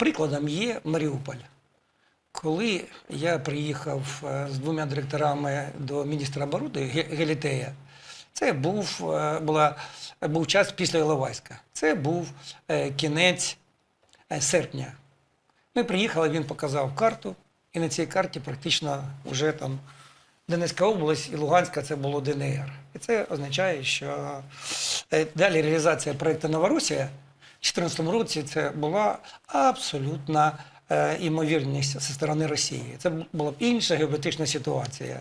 Прикладом є Маріуполь. Коли я приїхав е, з двома директорами до міністра оборони Гелітея, це був, е, була, був час після Іловайська. Це був е, кінець серпня. Ми приїхали, він показав карту, і на цій карті практично вже там Донецька область і Луганська це було ДНР. І це означає, що далі реалізація проєкту Новоросія 2014 році це була абсолютна е, імовірність зі сторони Росії. Це була б інша геополітична ситуація.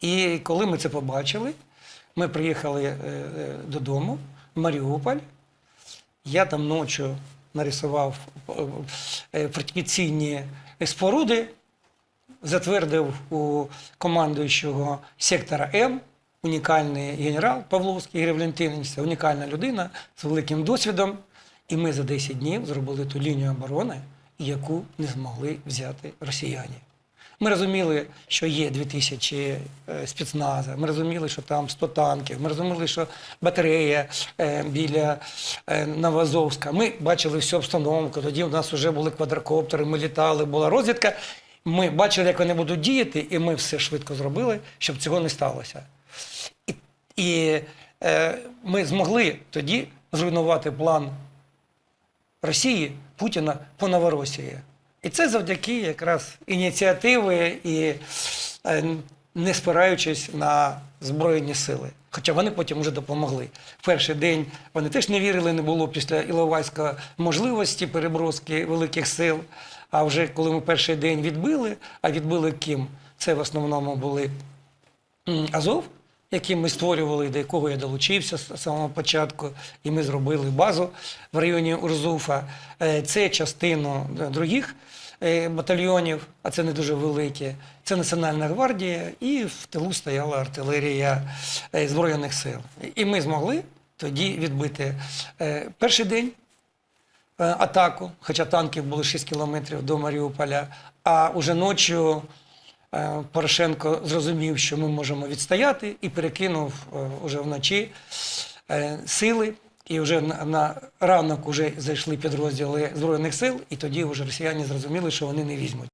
І коли ми це побачили, ми приїхали е, е, додому, в Маріуполь. Я там ночі нарисував е, фортифікаційні споруди, затвердив у командуючого сектора М, унікальний генерал Павловський Ігор це унікальна людина з великим досвідом. І ми за 10 днів зробили ту лінію оборони, яку не змогли взяти росіяни. Ми розуміли, що є 2000 е, спецназа, ми розуміли, що там 100 танків, ми розуміли, що батарея е, біля е, Новоазовська. Ми бачили всю обстановку. Тоді у нас вже були квадрокоптери, ми літали, була розвідка. Ми бачили, як вони будуть діяти, і ми все швидко зробили, щоб цього не сталося. І, і е, ми змогли тоді зруйнувати план Росії Путіна по Новоросії. І це завдяки якраз ініціативи і е, не спираючись на Збройні сили. Хоча вони потім вже допомогли. В перший день вони теж не вірили, не було після Іловайська можливості переброски великих сил. А вже коли ми перший день відбили, а відбили ким? Це в основному були Азов, який ми створювали, до якого я долучився з самого початку, і ми зробили базу в районі Урзуфа. Е, Це частину е, других е, батальйонів, а це не дуже великі. Це Національна гвардія, і в тилу стояла артилерія Збройних сил. І ми змогли тоді відбити перший день атаку, хоча танків було 6 кілометрів до Маріуполя. А уже ночі Порошенко зрозумів, що ми можемо відстояти, і перекинув е, уже вночі е, сили. І вже на ранок вже зайшли підрозділи Збройних сил, і тоді вже росіяни зрозуміли, що вони не візьмуть.